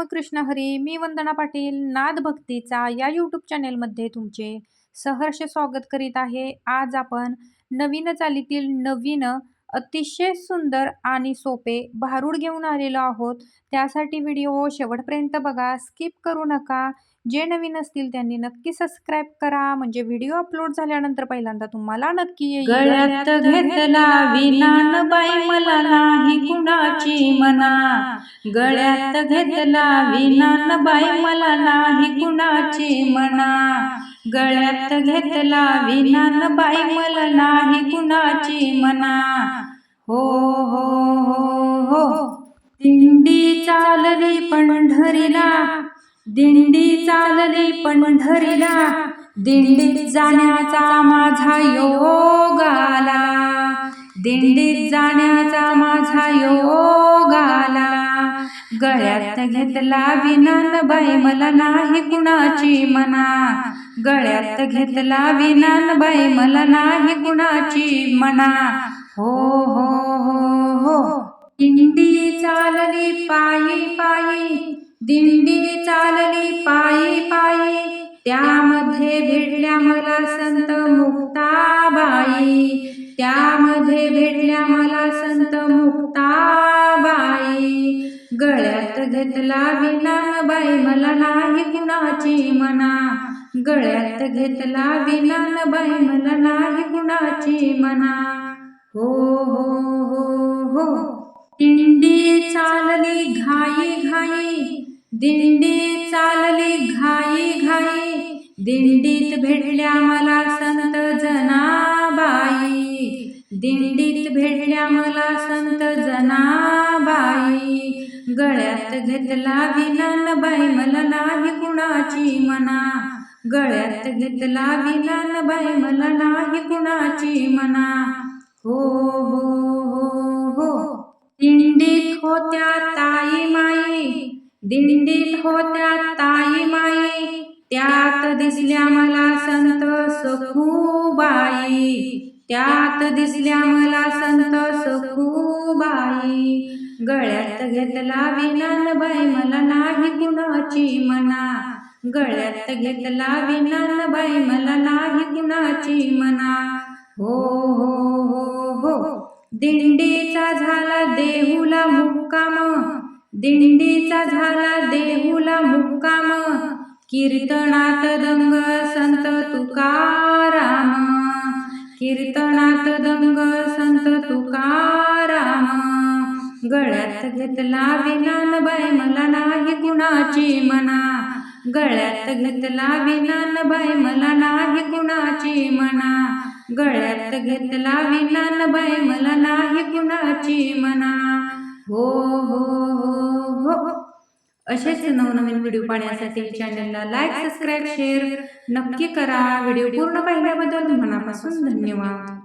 रामकृष्ण हरी मी वंदना पाटील नाद भक्तीचा या यूट्यूब चॅनेलमध्ये तुमचे सहर्ष स्वागत करीत आहे. आज आपण नवीन चालीतील नवीन अतिशय सुंदर आणि सोपे भारूड घेऊन आलेलो आहोत. त्यासाठी व्हिडिओ शेवटपर्यंत बघा. स्किप करू नका. जे नवीन असतील त्यांनी नक्की सबस्क्राईब करा. म्हणजे व्हिडिओ अपलोड झाल्यानंतर पहिल्यांदा तुम्हाला नक्की घेतला विनान बाई मला नाही कुणाची मना. गळ्यात घेतला विनान बाई मला नाही कुणाची मना. गळ्यात घेतला विनान बाई मला नाही कुणाची मना. हो हो हो हो. दिंडी चालली पंढरीला. दिंडी चालली पंढरीला. दिंडीत जाण्याचा माझा योग आला. दिंडीत जाण्याचा माझा योग आला. गळ्यात घेतला विनान बाई मला नाही कुणाची मना. गळ्यात घेतला विनान बाई मला नाही कुणाची मना. हो हो हो हो दिंडी चालली पायी पायी दिंडी चालली पायी पायी त्यामध्ये भेटल्या मला संत मुक्ताबाई त्यामध्ये भेटल्या मला संत मुक्ताबाई. गळ्यात घेतला विनान बाई मला नाही कुणाची मना. गळ्यात घेतला विनान बाई मला नाही कुणाची मना. हो हो. चालले घाई घाई दिंडी चालले घाई घाई दिंडीत भेटल्या मला संत जनाबाई दिंडीत भेटल्या मला संत जनाबाई. गळ्यात घेतला विनान बाई मला नाही कुणाची मना. गळ्यात घेतला विनान बाई मला नाही कुणाची मना. हो हो हो हो. दिंडी होत्या ताई माई. दिंडीत होत्या ताई माई. त्यात दिसल्या मला संत सखूबाई. त्यात दिसल्या मला संत सखूबाई. गळ्यात घेतला विनान बाई मला नाही कुणाची मना. गळ्यात घेतला विनान बाई मला नाही कुणाची मना. हो हो. हो हो दिंडीचा झाला देहूला मुक्काम. दिंडीचा झाला देहूला मुक्काम. कीर्तनात दंग संत तुकाराम. कीर्तनात दंग संत तुकाराम. गळ्यात घेतला विनान बाई मला नाही कुणाची मना. गळ्यात घेतला विनान बाई मला नाही कुणाची मना. गळ्यात घेतला विनान बाय मला नाही कुणाची मना. हो हो हो हो. असेच नवनवीन व्हिडिओ पाहण्यासाठी चॅनलला लाईक सबस्क्राईब शेअर नक्की करा. व्हिडिओ पूर्ण पाहिल्याबद्दल मनापासून धन्यवाद.